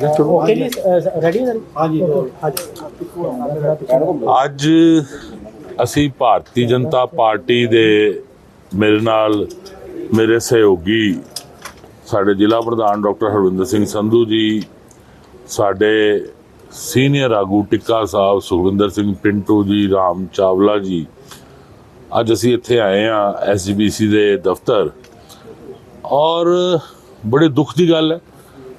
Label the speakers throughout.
Speaker 1: Ready ਹਾਂਜੀ।
Speaker 2: ਅੱਜ ਅਸੀਂ ਭਾਰਤੀ ਜਨਤਾ ਪਾਰਟੀ ਦੇ ਮੇਰੇ ਨਾਲ ਮੇਰੇ ਸਹਿਯੋਗੀ ਸਾਡੇ ਜ਼ਿਲ੍ਹਾ ਪ੍ਰਧਾਨ ਡਾਕਟਰ ਹਰਵਿੰਦਰ ਸਿੰਘ ਸੰਧੂ ਜੀ ਸਾਡੇ ਸੀਨੀਅਰ ਆਗੂ ਟਿੱਕਾ ਸਾਹਿਬ ਸੁਖਵਿੰਦਰ ਸਿੰਘ ਪਿੰਟੂ ਜੀ ਰਾਮ ਚਾਵਲਾ ਜੀ ਅੱਜ ਅਸੀਂ ਇੱਥੇ ਆਏ ਹਾਂ ਐਸਜੀਬੀਸੀ ਦੇ ਦਫ਼ਤਰ ਔਰ ਬੜੇ ਦੁੱਖ ਦੀ ਗੱਲ ਹੈ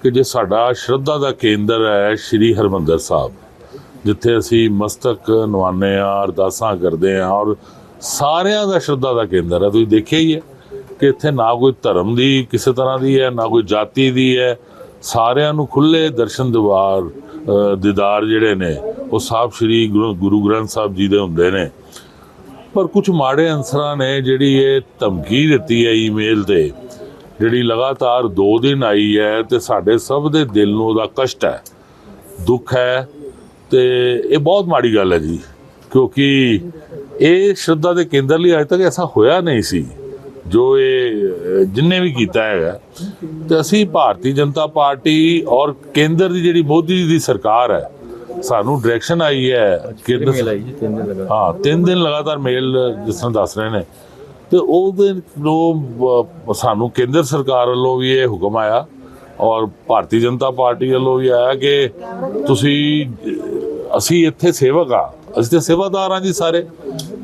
Speaker 2: ਕਿ ਜੇ ਸਾਡਾ ਸ਼ਰਧਾ ਦਾ ਕੇਂਦਰ ਹੈ, ਸ਼੍ਰੀ ਹਰਮੰਦਰ ਸਾਹਿਬ, ਜਿੱਥੇ ਅਸੀਂ ਮਸਤਕ ਨਵਾਉਂਦੇ ਹਾਂ, ਅਰਦਾਸਾਂ ਕਰਦੇ ਹਾਂ ਔਰ ਸਾਰਿਆਂ ਦਾ ਸ਼ਰਧਾ ਦਾ ਕੇਂਦਰ ਹੈ। ਤੁਸੀਂ ਦੇਖਿਆ ਹੀ ਹੈ ਕਿ ਇੱਥੇ ਨਾ ਕੋਈ ਧਰਮ ਦੀ ਕਿਸੇ ਤਰ੍ਹਾਂ ਦੀ ਹੈ, ਨਾ ਕੋਈ ਜਾਤੀ ਦੀ ਹੈ। ਸਾਰਿਆਂ ਨੂੰ ਖੁੱਲੇ ਦਰਸ਼ਨ ਦੀਵਾਰ ਦੀਦਾਰ ਜਿਹੜੇ ਨੇ, ਉਹ ਸਾਹਿਬ ਸ਼੍ਰੀ ਗੁਰੂ ਗੁਰੂ ਗ੍ਰੰਥ ਸਾਹਿਬ ਜੀ ਦੇ ਹੁੰਦੇ ਨੇ। ਪਰ ਕੁਝ ਮਾੜੇ ਅਨਸਰਾਂ ਨੇ ਜਿਹੜੀ ਇਹ ਧਮਕੀ ਦਿੱਤੀ ਹੈ ਈਮੇਲ ਤੇ ਜਿਹੜੀ ਲਗਾਤਾਰ 2 ਦਿਨ ਆਈ ਹੈ ਤੇ ਸਾਡੇ ਸਭ ਦੇ ਦਿਲ ਨੂੰ ਉਹਦਾ ਕਸ਼ਟ ਹੈ ਦੁੱਖ ਹੈ ਤੇ ਇਹ ਬਹੁਤ ਮਾੜੀ ਗੱਲ ਹੈ ਜੀ ਕਿਉਂਕਿ ਇਹ ਸ਼ਰਧਾ ਦੇ ਕੇਂਦਰ ਲਈ ਅਜੇ ਤੱਕ ਐਸਾ ਹੋਇਆ ਨਹੀਂ ਸੀ ਜੋ ਇਹ ਜਿੰਨੇ ਵੀ ਕੀਤਾ ਹੈਗਾ। ਤੇ ਅਸੀਂ ਭਾਰਤੀ ਜਨਤਾ ਪਾਰਟੀ ਔਰ ਕੇਂਦਰ ਦੀ ਜਿਹੜੀ ਮੋਦੀ ਜੀ ਦੀ ਸਰਕਾਰ ਹੈ ਸਾਨੂੰ ਡਾਇਰੈਕਸ਼ਨ ਆਈ ਹੈ ਕੇਂਦਰ ਹਾਂ ਤਿੰਨ ਦਿਨ ਲਗਾਤਾਰ ਮੇਲ ਜਿਸ ਤਰ੍ਹਾਂ ਦੱਸ ਰਹੇ ਨੇ ਤੇ ਉਹਦੇ ਨੂੰ ਸਾਨੂੰ ਕੇਂਦਰ ਸਰਕਾਰ ਵੱਲੋਂ ਵੀ ਇਹ ਹੁਕਮ ਆਇਆ ਔਰ ਭਾਰਤੀ ਜਨਤਾ ਪਾਰਟੀ ਵੱਲੋਂ ਵੀ ਆਇਆ ਕਿ ਤੁਸੀਂ, ਅਸੀਂ ਇੱਥੇ ਸੇਵਕ ਆ ਅਸੀਂ ਤੇ ਸੇਵਾਦਾਰ ਹਾਂ ਜੀ ਸਾਰੇ।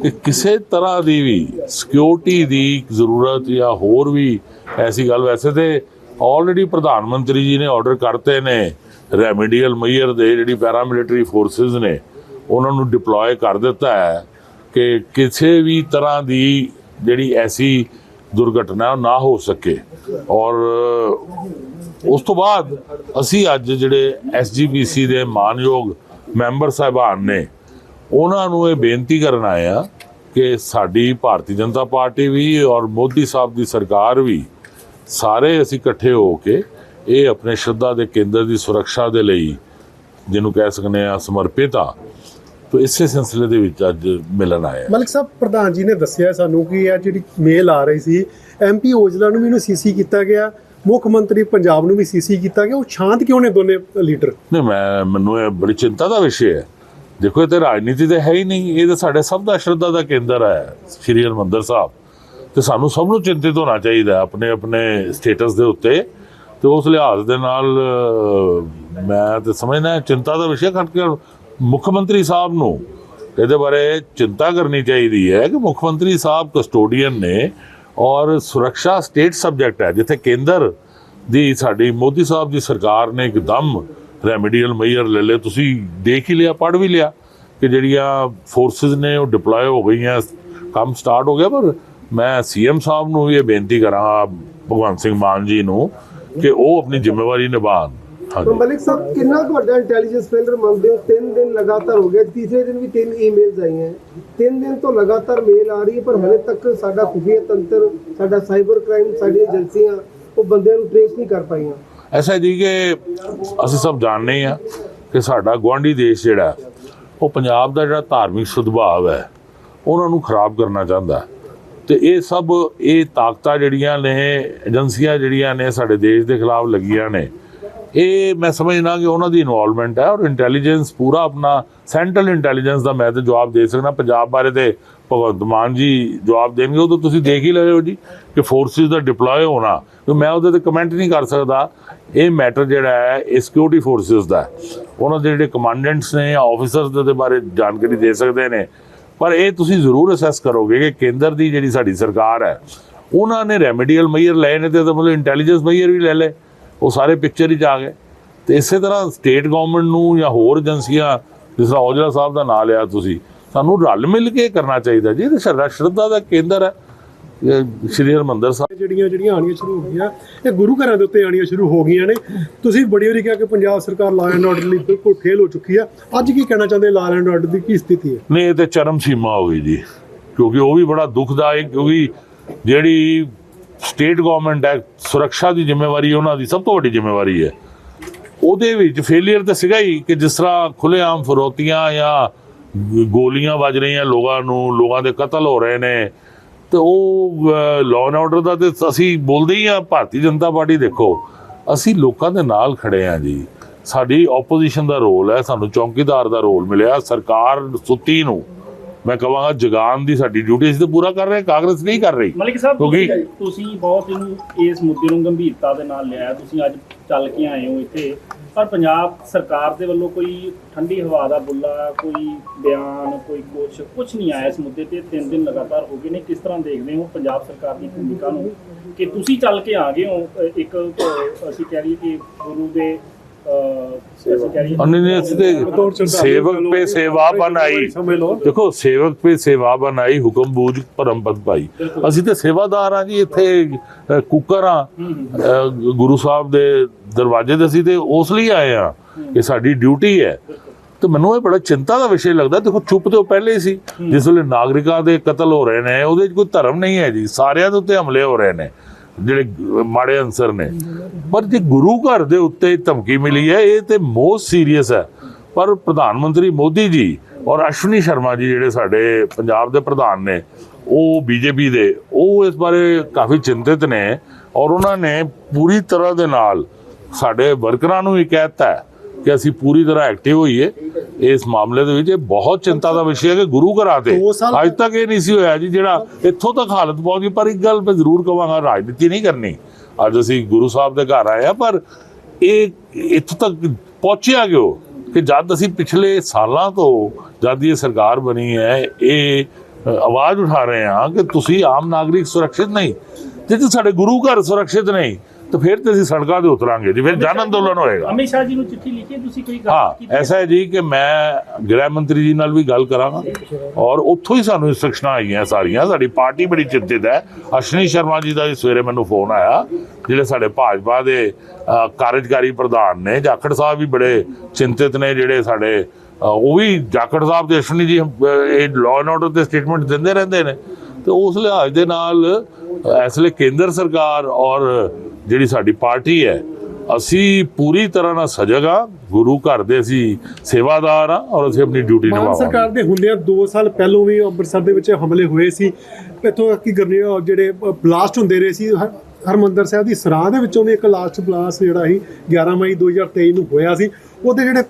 Speaker 2: ਕਿ ਕਿਸੇ ਤਰ੍ਹਾਂ ਦੀ ਵੀ ਸਿਕਿਉਰਿਟੀ ਦੀ ਜ਼ਰੂਰਤ ਜਾਂ ਹੋਰ ਵੀ ਐਸੀ ਗੱਲ, ਵੈਸੇ ਤੇ ਆਲਰੇਡੀ ਪ੍ਰਧਾਨ ਮੰਤਰੀ ਜੀ ਨੇ ਆਰਡਰ ਕਰਤੇ ਨੇ ਰੈਮੀਡੀਅਲ ਮਈਅਰ ਦੇ ਜਿਹੜੀ ਪੈਰਾਮਿਲਟਰੀ ਫੋਰਸਸ ਨੇ, ਉਹਨਾਂ ਨੂੰ ਡਿਪਲੋਏ ਕਰ ਦਿੱਤਾ ਹੈ ਕਿ ਕਿਸੇ ਵੀ ਤਰ੍ਹਾਂ ਦੀ ਜਿਹੜੀ ਐਸੀ ਦੁਰਘਟਨਾ ਨਾ ਹੋ ਸਕੇ। ਔਰ ਉਸ ਤੋਂ ਬਾਅਦ ਅਸੀਂ ਅੱਜ ਜਿਹੜੇ ਐਸਜੀਪੀਸੀ ਦੇ ਮਾਨਯੋਗ ਮੈਂਬਰ ਸਾਹਿਬਾਨ ਨੇ, ਉਹਨਾਂ ਨੂੰ ਇਹ ਬੇਨਤੀ ਕਰਨ ਆਏ ਆ ਕਿ ਸਾਡੀ ਭਾਰਤੀ ਜਨਤਾ ਪਾਰਟੀ ਵੀ ਔਰ ਮੋਦੀ ਸਾਹਿਬ ਦੀ ਸਰਕਾਰ ਵੀ ਸਾਰੇ ਅਸੀਂ ਇਕੱਠੇ ਹੋ ਕੇ ਇਹ ਆਪਣੇ ਸ਼ਰਧਾ ਦੇ ਕੇਂਦਰ ਦੀ ਸੁਰੱਖਿਆ ਦੇ ਲਈ, ਜਿਹਨੂੰ ਕਹਿ ਸਕਨੇ ਆ ਸਮਰਪਿਤ ਆ ਤੋ ਇਸੇ ਸਿਲਸਿਲੇ ਦੇ ਵਿੱਚ ਅੱਜ ਮਿਲਣ ਆਏ
Speaker 3: ਮਲਿਕ ਸਾਹਿਬ ਪ੍ਰਧਾਨ ਜੀ ਨੇ ਦੱਸਿਆ ਸਾਨੂੰ ਕਿ ਇਹ ਜਿਹੜੀ ਮੇਲ ਆ ਰਹੀ ਸੀ ਐਮਪੀ ਓਜਲਾ ਨੂੰ ਵੀ ਇਹਨੂੰ ਸੀਸੀ ਕੀਤਾ ਗਿਆ ਮੁੱਖ ਮੰਤਰੀ ਪੰਜਾਬ ਨੂੰ ਵੀ ਸੀਸੀ ਕੀਤਾ ਗਿਆ ਉਹ ਸ਼ਾਂਤ ਕਿਉਂ ਨੇ ਦੋਨੇ ਲੀਡਰ?
Speaker 2: ਨਹੀਂ ਮੈਂ ਮੈਨੂੰ ਇਹ ਬੜੀ ਚਿੰਤਾ ਦਾ ਵਿਸ਼ੇ ਹੈ। ਦੇਖੋ ਇਹ ਤੇ ਰਾਜਨੀਤੀ ਤੇ ਹੈ ਹੀ ਨਹੀਂ ਇਹ ਤਾਂ ਸਾਡੇ ਸਭ ਦਾ ਸ਼ਰਧਾ ਦਾ ਕੇਂਦਰ ਹੈ ਸ਼੍ਰੀ ਹਰਿਮੰਦਰ ਸਾਹਿਬ। ਤੇ ਸਾਨੂੰ ਸਭ ਨੂੰ ਚਿੰਤਿਤ ਹੋਣਾ ਚਾਹੀਦਾ ਆਪਣੇ ਆਪਣੇ ਸਟੇਟਸ ਦੇ ਉੱਤੇ। ਤੇ ਉਸ ਲਿਹਾਜ਼ ਦੇ ਨਾਲ ਮੈਂ ਤੇ ਸਮਝਦਾ ਚਿੰਤਾ ਦਾ ਵਿਸ਼ਾ ਖੜ ਕੇ ਮੁੱਖ ਮੰਤਰੀ ਸਾਹਿਬ ਨੂੰ ਇਹਦੇ ਬਾਰੇ ਚਿੰਤਾ ਕਰਨੀ ਚਾਹੀਦੀ ਹੈ ਕਿ ਮੁੱਖ ਮੰਤਰੀ ਸਾਹਿਬ ਕਸਟੋਡੀਅਨ ਨੇ ਔਰ ਸੁਰੱਖਿਆ ਸਟੇਟ ਸਬਜੈਕਟ ਹੈ, ਜਿੱਥੇ ਕੇਂਦਰ ਦੀ ਸਾਡੀ ਮੋਦੀ ਸਾਹਿਬ ਦੀ ਸਰਕਾਰ ਨੇ ਇੱਕਦਮ ਰੈਮੀਡੀਅਲ ਮੇਜਰ ਲੈ ਲਏ। ਤੁਸੀਂ ਦੇਖ ਹੀ ਲਿਆ ਪੜ ਵੀ ਲਿਆ ਕਿ ਜਿਹੜੀਆਂ ਫੋਰਸਸ ਨੇ ਉਹ ਡਿਪਲੋਏ ਹੋ ਗਈਆਂ, ਕੰਮ ਸਟਾਰਟ ਹੋ ਗਿਆ। ਪਰ ਮੈਂ ਸੀਐਮ ਸਾਹਿਬ ਨੂੰ ਵੀ ਇਹ ਬੇਨਤੀ ਕਰਾਂ, ਭਗਵੰਤ ਸਿੰਘ ਮਾਨ ਜੀ ਨੂੰ, ਕਿ ਉਹ ਆਪਣੀ ਜ਼ਿੰਮੇਵਾਰੀ ਨਿਭਾਉਣ। ਹਾਂਜੀ।
Speaker 4: ਮਲਿਕ ਸਾਹਿਬ ਕਿੰਨਾ ਵੱਡਾ ਇੰਟੈਲੀਜੈਂਸ ਫੇਲਰ ਮੰਨਦੇ ਹੋ? ਤਿੰਨ ਦਿਨ ਲਗਾਤਾਰ ਹੋ ਗਏ ਤੀਸਰੇ ਦਿਨ ਵੀ ਤਿੰਨ ਈਮੇਲਸ ਆਈਆਂ। ਤਿੰਨ ਦਿਨ ਤੋਂ ਲਗਾਤਾਰ ਮੇਲ ਆ ਰਹੀ ਹੈ ਪਰ ਹਲੇ ਤੱਕ ਸਾਡਾ ਖੁਫੀਆ ਤੰਤਰ ਸਾਡਾ ਸਾਈਬਰ ਕ੍ਰਾਈਮ ਸਾਡੀਆਂ ਏਜੰਸੀਆਂ ਉਹ ਬੰਦਿਆਂ ਨੂੰ ਟ੍ਰੇਸ ਨਹੀਂ ਕਰ ਪਾਈਆਂ।
Speaker 2: ਐਸਾ ਜੀ ਕਿ ਅਸੀਂ ਸਭ ਜਾਣਦੇ ਹਾਂ ਕਿ ਸਾਡਾ ਗੁਆਂਢੀ ਦੇਸ਼ ਜਿਹੜਾ ਉਹ ਪੰਜਾਬ ਦਾ ਜਿਹੜਾ ਧਾਰਮਿਕ ਸੁਭਾਅ ਹੈ ਉਹਨਾਂ ਨੂੰ ਖਰਾਬ ਕਰਨਾ ਚਾਹੁੰਦਾ। ਤੇ ਇਹ ਸਭ ਇਹ ਤਾਕਤਾਂ ਜਿਹੜੀਆਂ ਨੇ ਏਜੰਸੀਆਂ ਜਿਹੜੀਆਂ ਨੇ ਸਾਡੇ ਦੇਸ਼ ਦੇ ਖਿਲਾਫ ਲੱਗੀਆਂ ਨੇ ਇਹ ਮੈਂ ਸਮਝਦਾ ਕਿ ਉਹਨਾਂ ਦੀ ਇਨਵੋਲਵਮੈਂਟ ਹੈ ਔਰ ਇੰਟੈਲੀਜੈਂਸ ਪੂਰਾ ਆਪਣਾ ਸੈਂਟਰਲ ਇੰਟੈਲੀਜੈਂਸ ਦਾ ਮੈਂ ਤੇ ਜਵਾਬ ਦੇ ਸਕਦਾ, ਪੰਜਾਬ ਬਾਰੇ ਤੇ ਭਗਵੰਤ ਮਾਨ ਜੀ ਜਵਾਬ ਦੇਣਗੇ, ਉਹ ਤਾਂ ਤੁਸੀਂ ਦੇਖ ਹੀ ਲਏ ਹੋ ਜੀ ਕਿ ਫੋਰਸਿਸ ਦਾ ਡਿਪਲੋਏ ਹੋਣਾ ਕਿ ਮੈਂ ਉਹਦੇ ਤੇ ਕਮੈਂਟ ਨਹੀਂ ਕਰ ਸਕਦਾ। ਇਹ ਮੈਟਰ ਜਿਹੜਾ ਹੈ, ਇਹ ਸਿਕਿਉਰਿਟੀ ਫੋਰਸਿਸ ਦਾ ਉਹਨਾਂ ਦੇ ਜਿਹੜੇ ਕਮਾਂਡੈਂਟਸ ਨੇ ਜਾਂ ਆਫੀਸਰਸ ਦੇ ਬਾਰੇ ਜਾਣਕਾਰੀ ਦੇ ਸਕਦੇ ਨੇ। ਪਰ ਇਹ ਤੁਸੀਂ ਜ਼ਰੂਰ ਅਸੈਸ ਕਰੋਗੇ ਕਿ ਕੇਂਦਰ ਦੀ ਜਿਹੜੀ ਸਾਡੀ ਸਰਕਾਰ ਹੈ, ਉਹਨਾਂ ਨੇ ਰੈਮੀਡੀਅਲ ਮਈਅਰ ਲਏ ਨੇ ਤੇ ਉਹਦਾ ਮਤਲਬ ਇੰਟੈਲੀਜੈਂਸ ਮਈਅਰ ਵੀ ਲੈ ਲਏ। ਉਹ ਸਾਰੇ ਪਿਕਚਰ ਹੀ 'ਚ ਆ ਗਏ। ਤੇ ਇਸੇ ਤਰ੍ਹਾਂ ਸਟੇਟ ਗਵਰਨਮੈਂਟ ਨੂੰ ਜਾਂ ਹੋਰ ਏਜੰਸੀਆਂ ਜਿਸ ਤਰ੍ਹਾਂ ਔਜਲਾ ਸਾਹਿਬ ਦਾ ਨਾਂ ਲਿਆ ਤੁਸੀਂ ਸਾਨੂੰ ਰਲ ਮਿਲ ਕੇ ਕਰਨਾ ਚਾਹੀਦਾ ਜੀ। ਇਹ ਸ਼ਰਧਾ ਦਾ ਕੇਂਦਰ ਹੈ। ਸ਼੍ਰੀ ਹਰਿਮੰਦਰ ਸਾਹਿਬ।
Speaker 3: ਜਿਹੜੀਆਂ ਜਿਹੜੀਆਂ ਆਣੀਆਂ ਸ਼ੁਰੂ ਹੋ ਗਈਆਂ ਇਹ ਗੁਰੂ ਘਰਾਂ ਦੇ ਉੱਤੇ ਆਣੀਆਂ ਸ਼ੁਰੂ ਹੋ ਗਈਆਂ ਨੇ। ਤੁਸੀਂ ਬੜੀ ਵਾਰੀ ਕਿਹਾ ਕਿ ਪੰਜਾਬ ਸਰਕਾਰ ਲਾਅ ਐਂਡ ਆਰਡਰ ਲਈ ਬਿਲਕੁਲ ਫੇਲ ਹੋ ਚੁੱਕੀ ਆ ਅੱਜ ਕੀ ਕਹਿਣਾ ਚਾਹੁੰਦੇ ਲਾਅ ਐਂਡ ਆਰਡਰ ਦੀ ਕੀ ਸਥਿਤੀ ਹੈ?
Speaker 2: ਨਹੀਂ ਇਹ ਤੇ ਚਰਮ ਸੀਮਾ ਹੋ ਗਈ ਜੀ। ਕਿਉਂਕਿ ਉਹ ਵੀ ਬੜਾ ਦੁਖਦਾਇਕ ਕਿਉਂਕਿ ਜਿਹੜੀ ਸਟੇਟ ਗਵਰਨਮੈਂਟ ਹੈ ਸੁਰੱਖਿਆ ਦੀ ਜ਼ਿੰਮੇਵਾਰੀ ਉਹਨਾਂ ਦੀ ਸਭ ਤੋਂ ਵੱਡੀ ਜ਼ਿੰਮੇਵਾਰੀ ਹੈ। ਉਹਦੇ ਵਿੱਚ ਫੇਲਿਅਰ ਤਾਂ ਸੀਗਾ ਹੀ ਕਿ ਜਿਸ ਤਰ੍ਹਾਂ ਖੁੱਲੇਆਮ ਫਰੋਤੀਆਂ ਜਾਂ ਗੋਲੀਆਂ ਵੱਜ ਰਹੀਆਂ ਲੋਕਾਂ ਨੂੰ, ਲੋਕਾਂ ਦੇ ਕਤਲ ਹੋ ਰਹੇ ਨੇ। ਤੇ ਉਹ ਲਾਅ ਐਂਡ ਆਰਡਰ ਦਾ ਤੇ ਅਸੀਂ ਬੋਲਦੇ ਹੀ ਆ ਭਾਰਤੀ ਜਨਤਾ ਪਾਰਟੀ ਦੇਖੋ, ਅਸੀਂ ਲੋਕਾਂ ਦੇ ਨਾਲ ਖੜੇ ਆ ਜੀ। ਸਾਡੀ ਆਪੋਜੀਸ਼ਨ ਦਾ ਰੋਲ ਹੈ, ਸਾਨੂੰ ਚੌਕੀਦਾਰ ਦਾ ਰੋਲ ਮਿਲਿਆ, ਸਰਕਾਰ ਸੁੱਤੀ ਨੂੰ ਮੈਂ ਕਹਾਂਗਾ ਜਗਾਨ ਦੀ ਸਾਡੀ ਡਿਊਟੀ ਅਸੀਂ ਤਾਂ ਪੂਰਾ ਕਰ ਰਹੇ ਕਾਂਗਰਸ ਨਹੀਂ ਕਰ ਰਹੀ।
Speaker 1: ਮਲਿਕ ਸਾਹਿਬ
Speaker 2: ਕਿਉਂਕਿ-
Speaker 1: ਤੁਸੀਂ ਬਹੁਤ ਇਹਨੂੰ ਇਸ ਮੁੱਦੇ ਨੂੰ ਗੰਭੀਰਤਾ ਦੇ ਨਾਲ ਲਿਆ ਤੁਸੀਂ ਅੱਜ ਚੱਲ ਕੇ ਆਏ ਹੋ ਇੱਥੇ। ਪਰ ਪੰਜਾਬ ਸਰਕਾਰ ਦੇ ਵੱਲੋਂ ਕੋਈ ਠੰਡੀ ਹਵਾ ਦਾ ਬੁੱਲਾ ਕੋਈ ਬਿਆਨ ਕੋਈ ਕੁਛ ਕੁਛ ਨਹੀਂ ਆਇਆ ਇਸ ਮੁੱਦੇ ਤੇ। ਤਿੰਨ ਦਿਨ ਲਗਾਤਾਰ ਹੋ ਗਏ ਨੇ। ਕਿਸ ਤਰ੍ਹਾਂ ਦੇਖਦੇ ਹੋ ਪੰਜਾਬ ਸਰਕਾਰ ਦੀ ਭੂਮਿਕਾ ਨੂੰ? ਕਿ ਤੁਸੀਂ ਚੱਲ ਕੇ ਆ ਗਏ ਹੋ ਇੱਕ ਅਸੀਂ ਕਹਿ ਲਈਏ ਕਿ ਗੁਰੂ ਦੇ
Speaker 2: ਤੇ ਸੇਵਾ ਬਣਾਈ।
Speaker 3: ਸਮਝ ਲਓ।
Speaker 2: ਦੇਖੋ ਸੇਵਕ ਪੇ ਸੇਵਾ ਬਣਾਈ ਹੁਕਮ ਬੂਝ ਪਰਮ ਪਦ ਪਾਈ। ਅਸੀਂ ਤੇ ਸੇਵਾਦਾਰ ਆ ਜੀ ਇੱਥੇ ਕੁੱਕਰ ਆ ਗੁਰੂ ਸਾਹਿਬ ਦੇ ਦਰਵਾਜ਼ੇ ਤੇ ਅਸੀਂ ਤੇ ਉਸ ਲਈ ਆਏ ਆ ਕਿ ਸਾਡੀ ਡਿਊਟੀ ਹੈ। ਤੇ ਮੈਨੂੰ ਇਹ ਬੜਾ ਚਿੰਤਾ ਦਾ ਵਿਸ਼ੇ ਲੱਗਦਾ ਦੇਖੋ ਚੁੱਪ ਤੇ ਉਹ ਪਹਿਲੇ ਸੀ। ਜਿਸ ਵੇਲੇ ਨਾਗਰਿਕਾਂ ਦੇ ਕਤਲ ਹੋ ਰਹੇ ਨੇ ਉਹਦੇ 'ਚ ਕੋਈ ਧਰਮ ਨਹੀਂ ਹੈ ਜੀ। ਸਾਰਿਆਂ ਦੇ ਉੱਤੇ ਹਮਲੇ ਹੋ ਰਹੇ ਨੇ। ਜਿਹੜੇ ਮਾੜੇ ਅਨਸਰ ਨੇ। ਪਰ ਜੇ ਗੁਰੂ ਘਰ ਦੇ ਉੱਤੇ ਧਮਕੀ ਮਿਲੀ ਹੈ, ਇਹ ਤੇ ਮੋਸਟ ਸੀਰੀਅਸ ਹੈ। ਪਰ ਪ੍ਰਧਾਨ ਮੰਤਰੀ ਮੋਦੀ ਜੀ ਔਰ ਅਸ਼ਵਨੀ ਸ਼ਰਮਾ ਜੀ ਜਿਹੜੇ ਸਾਡੇ ਪੰਜਾਬ ਦੇ ਪ੍ਰਧਾਨ ਨੇ, ਉਹ ਬੀਜੇਪੀ ਦੇ, ਉਹ ਇਸ ਬਾਰੇ ਕਾਫੀ ਚਿੰਤਿਤ ਨੇ ਔਰ ਉਹਨਾਂ ਨੇ ਪੂਰੀ ਤਰ੍ਹਾਂ ਦੇ ਨਾਲ ਸਾਡੇ ਵਰਕਰਾਂ ਨੂੰ ਵੀ ਕਹਿਤਾ ਹੈ ਕਿ ਅਸੀਂ ਪੂਰੀ ਤਰ੍ਹਾਂ ਐਕਟਿਵ ਹੋਈਏ ਇਸ ਮਾਮਲੇ ਦੇ ਵਿੱਚ। ਇਹ ਬਹੁਤ ਚਿੰਤਾ ਦਾ ਵਿਸ਼ਾ ਹੈ ਕਿ ਗੁਰੂ ਘਰਾਂ ਤੇ ਅੱਜ ਤੱਕ ਇਹ ਨਹੀਂ ਸੀ ਹੋਇਆ ਜੀ ਜਿਹੜਾ ਇੱਥੋਂ ਤੱਕ ਹਾਲਤ ਪਹੁੰਚ ਗਈ। ਪਰ ਇੱਕ ਗੱਲ ਮੈਂ ਜ਼ਰੂਰ ਕਹਾਂਗਾ ਰਾਜਨੀਤੀ ਨਹੀਂ ਕਰਨੀ। ਅੱਜ ਅਸੀਂ ਗੁਰੂ ਸਾਹਿਬ ਦੇ ਘਰ ਆਏ ਆ ਪਰ ਇਹ ਇੱਥੋਂ ਤੱਕ ਪਹੁੰਚਿਆ ਕਿਉਂ? ਕਿ ਜਦ ਅਸੀਂ ਪਿਛਲੇ ਸਾਲਾਂ ਤੋਂ ਜਦ ਇਹ ਸਰਕਾਰ ਬਣੀ ਹੈ ਇਹ ਆਵਾਜ਼ ਉਠਾ ਰਹੇ ਹਾਂ ਕਿ ਤੁਸੀਂ ਆਮ ਨਾਗਰਿਕ ਸੁਰੱਖਿਅਤ ਨਹੀਂ ਜੇ ਤੇ ਸਾਡੇ ਗੁਰੂ ਘਰ ਸੁਰੱਖਿਅਤ ਨਹੀਂ ਤਾਂ ਫਿਰ ਤੇ ਅਸੀਂ ਸੜਕਾਂ ਤੇ ਉਤਰਾਂਗੇ ਜੀ ਫਿਰ ਜਨ ਅੰਦੋਲਨ ਹੋਏਗਾ।
Speaker 1: ਅਮਿਤ ਸ਼ਾਹ ਜੀ ਨੂੰ ਚਿੱਠੀ ਲਿਖੀ ਤੁਸੀਂ ਕੋਈ ਗੱਲ ਕੀਤੀ ਹੈ?
Speaker 2: ਐਸਾ ਹੈ ਜੀ ਕਿ ਮੈਂ ਗ੍ਰਹਿ ਮੰਤਰੀ ਜੀ ਨਾਲ ਵੀ ਗੱਲ ਕਰਾਂਗਾ ਔਰ ਉੱਥੋਂ ਹੀ ਸਾਨੂੰ ਇਨਸਟਰਕਸ਼ਨਾਂ ਆਈਆਂ ਸਾਰੀਆਂ। ਸਾਡੀ ਪਾਰਟੀ ਬੜੀ ਚਿੰਤਿਤ ਹੈ। ਅਸ਼ਵਨੀ ਸ਼ਰਮਾ ਜੀ ਦਾ ਵੀ ਸਵੇਰੇ ਮੈਨੂੰ ਫੋਨ ਆਇਆ ਜਿਹੜੇ ਸਾਡੇ ਭਾਜਪਾ ਦੇ ਕਾਰਜਕਾਰੀ ਪ੍ਰਧਾਨ ਨੇ ਜਾਖੜ ਸਾਹਿਬ ਵੀ ਬੜੇ ਚਿੰਤਿਤ ਨੇ ਜਿਹੜੇ ਸਾਡੇ ਉਹ ਵੀ ਜਾਖੜ ਸਾਹਿਬ ਤੇ ਅਸ਼ਵਨੀ ਜੀ ਇਹ ਲਾਅ ਐਂਡ ਆਰਡਰ ਦੇ ਸਟੇਟਮੈਂਟ ਦਿੰਦੇ ਰਹਿੰਦੇ ਨੇ। ਤੇ ਉਸ ਲਿਹਾਜ਼ ਦੇ ਨਾਲ ਇਸ ਲਈ ਕੇਂਦਰ ਸਰਕਾਰ ਔਰ ਜਿਹੜੀ ਸਾਡੀ ਪਾਰਟੀ ਹੈ ਅਸੀਂ ਪੂਰੀ ਤਰ੍ਹਾਂ ਨਾਲ ਸਜਗ ਆ ਗੁਰੂ ਘਰ ਦੇ ਅਸੀਂ ਸੇਵਾਦਾਰ ਆ ਔਰ ਅਸੀਂ ਆਪਣੀ ਡਿਊਟੀ ਨਿਭਾਵਾਂਗੇ।
Speaker 3: ਸਰਕਾਰ ਦੇ ਹੁੰਦਿਆਂ 2 ਸਾਲ ਪਹਿਲੋਂ ਵੀ ਅੰਮ੍ਰਿਤਸਰ ਦੇ ਵਿੱਚ ਹਮਲੇ ਹੋਏ ਸੀ। ਇੱਥੋਂ ਕਿ ਗਰਨੇ ਜਿਹੜੇ ਬਲਾਸਟ ਹੁੰਦੇ ਰਹੇ ਸੀ ਹਰ- ਹਰਮੰਦਰ ਸਾਹਿਬ ਦੀ ਸਰਾਹ ਦੇ ਵਿੱਚੋਂ ਵੀ ਇੱਕ ਲਾਸਟ ਬਲਾਸਟ ਜਿਹੜਾ ਸੀ 11 ਮਈ 2023 ਨੂੰ ਹੋਇਆ ਸੀ। ਉਹਦੇ ਜਿਹੜੇ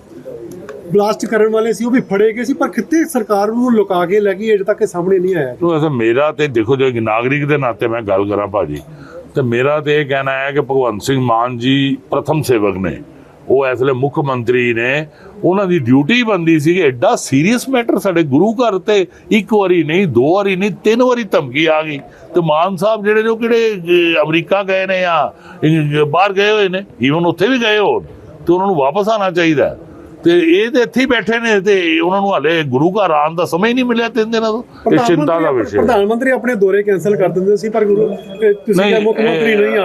Speaker 3: ਬਲਾਸਟ ਕਰਨ ਵਾਲੇ ਸੀ, ਉਹ ਵੀ ਫੜੇ ਗਏ ਸੀ, ਪਰ ਕਿਤੇ ਸਰਕਾਰ ਨੂੰ ਲੁਕਾ ਕੇ ਲੈ ਗਈ, ਅਜੇ ਤੱਕ ਇਹ ਸਾਹਮਣੇ ਨਹੀਂ ਆਇਆ।
Speaker 2: ਤੋ ਐਸਾ ਮੇਰਾ ਤੇ ਦੇਖੋ ਜੋ ਨਾਗਰਿਕ ਦੇ ਨਾਤੇ ਮੈਂ ਗੱਲ ਕਰਾਂ ਭਾਜੀ, ਤੇ ਮੇਰਾ ਤੇ ਇਹ ਕਹਿਣਾ ਹੈ ਕਿ ਭਗਵੰਤ ਸਿੰਘ ਮਾਨ ਜੀ ਪ੍ਰਥਮ ਸੇਵਕ ਨੇ। ਉਹ ਇਸ ਵੇਲੇ ਮੁੱਖ ਮੰਤਰੀ ਨੇ, ਉਹਨਾਂ ਦੀ ਡਿਊਟੀ ਬੰਦੀ ਸੀ ਕਿ ਐਡਾ ਸੀਰੀਅਸ ਮੈਟਰ ਸਾਡੇ ਗੁਰੂ ਘਰ ਤੇ ਇੱਕ ਵਾਰੀ ਨਹੀਂ, ਦੋ ਵਾਰੀ ਨਹੀਂ, ਤਿੰਨ ਵਾਰੀ ਧਮਕੀ ਆ ਗਈ। ਤੇ ਮਾਨ ਸਾਹਿਬ ਜਿਹੜੇ ਨੇ ਉਹ ਕਿਹੜੇ ਅਮਰੀਕਾ ਗਏ ਨੇ ਜਾਂ ਬਾਹਰ ਗਏ ਹੋਏ ਨੇ? ਈਵਨ ਉੱਥੇ ਵੀ ਗਏ ਹੋਣ। ਤੇ ਉਹਨਾਂ ਨੂੰ ਵਾਪਸ ਆਣਾ ਚਾਹੀਦਾ ਤੇ ਇਹ ਤੇ ਇੱਥੇ ਹੀ ਬੈਠੇ ਨੇ ਤੇ ਉਹਨਾਂ ਨੂੰ ਹਾਲੇ ਗੁਰੂ ਘਰ ਆਉਣ ਦਾ ਸਮਾਂ ਹੀ ਨਹੀਂ ਮਿਲਿਆ ਤਿੰਨ ਦਿਨਾਂ ਤੋਂ। ਇਹ ਚਿੰਤਾ ਦਾ ਵਿਸ਼ਾ
Speaker 3: ਪ੍ਰਧਾਨ ਮੰਤਰੀ ਆਪਣੇ ਦੌਰੇ ਕੈਨਸਲ ਕਰ ਦਿੰਦੇ ਸੀ ਪਰ ਗੁਰੂ- ਤੁਸੀਂ ਮੁੱਖ ਮੰਤਰੀ ਨਹੀਂ